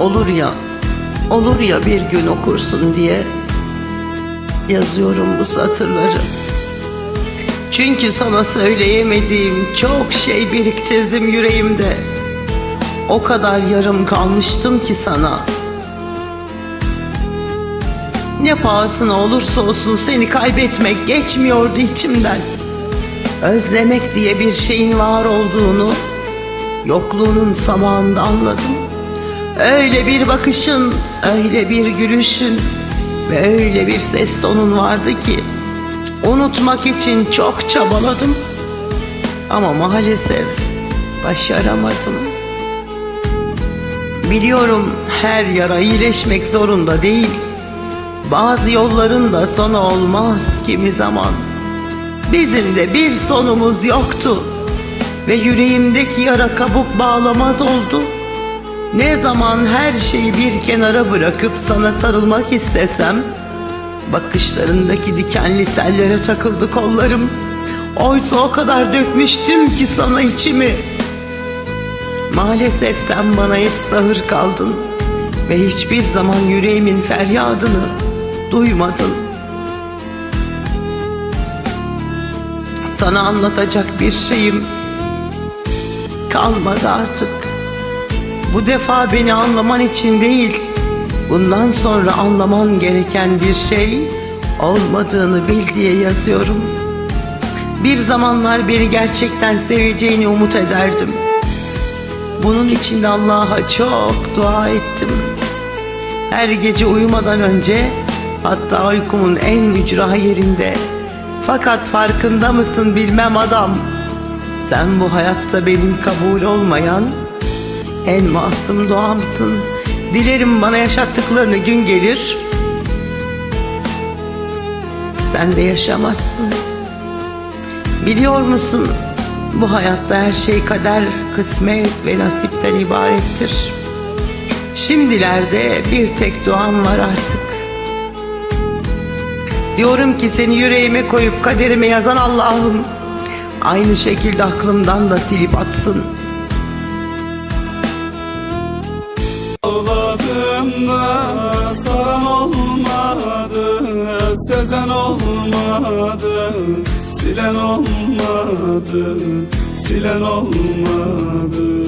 olur ya, olur ya bir gün okursun diye yazıyorum bu satırları. Çünkü sana söyleyemediğim çok şey biriktirdim yüreğimde. O kadar yarım kalmıştım ki sana. Ne pahasına olursa olsun seni kaybetmek geçmiyordu içimden. Özlemek diye bir şeyin var olduğunu yokluğunun samağında anladım. Öyle bir bakışın, öyle bir gülüşün ve öyle bir ses tonun vardı ki unutmak için çok çabaladım. Ama maalesef başaramadım. Biliyorum her yara iyileşmek zorunda değil. Bazı yolların da sonu olmaz kimi zaman. Bizim de bir sonumuz yoktu ve yüreğimdeki yara kabuk bağlamaz oldu. Ne zaman her şeyi bir kenara bırakıp sana sarılmak istesem, bakışlarındaki dikenli tellere takıldı kollarım. Oysa o kadar dökmüştüm ki sana içimi. Maalesef sen bana hep sahır kaldın ve hiçbir zaman yüreğimin feryadını duymadın. Sana anlatacak bir şeyim kalmadı artık. Bu defa beni anlaman için değil, bundan sonra anlaman gereken bir şey olmadığını bil diye yazıyorum. Bir zamanlar beni gerçekten seveceğini umut ederdim. Bunun için de Allah'a çok dua ettim. Her gece uyumadan önce hatta uykumun en ücra yerinde. Fakat farkında mısın bilmem adam. Sen bu hayatta benim kabul olmayan en masum doğamsın. Dilerim bana yaşattıklarını gün gelir. Sen de yaşamazsın. Biliyor musun? Bu hayatta her şey kader, kısmet ve nasipten ibarettir. Şimdilerde bir tek duam var artık. Diyorum ki seni yüreğime koyup kaderime yazan Allah'ım aynı şekilde aklımdan da silip atsın. Sezen olmadı Silen olmadı Silen olmadı